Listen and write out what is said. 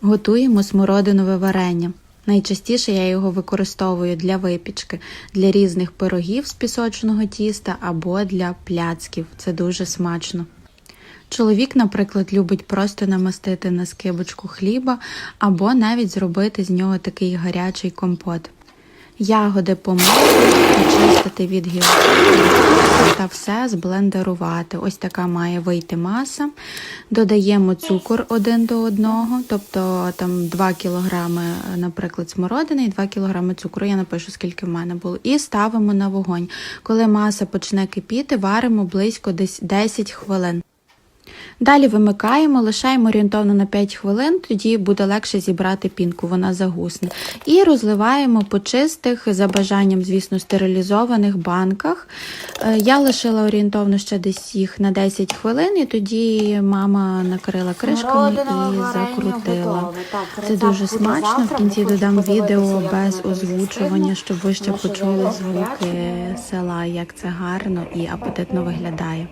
Готуємо смородинове варення. Найчастіше я його використовую для випічки, для різних пирогів з пісочного тіста або для пляцків. Це дуже смачно. Чоловік, наприклад, любить просто намастити на скибочку хліба або навіть зробити з нього такий гарячий компот. Ягоди помити, очистити від гілок та все зблендерувати. Ось така має вийти маса. Додаємо цукор один до одного, тобто там 2 кг, наприклад, смородини і 2 кг цукру. Я напишу, скільки в мене було. І ставимо на вогонь. Коли маса почне кипіти, варимо близько десь 10 хвилин. Далі вимикаємо, лишаємо орієнтовно на 5 хвилин, тоді буде легше зібрати пінку, вона загусне. І розливаємо по чистих, за бажанням, звісно, стерилізованих банках. Е, Я лишила орієнтовно ще десь їх на 10 хвилин, і тоді мама накрила кришками і закрутила. Так, Це дуже смачно. В кінці додам відео без озвучування, щоб ви ще почули звуки села, як це гарно і апетитно виглядає.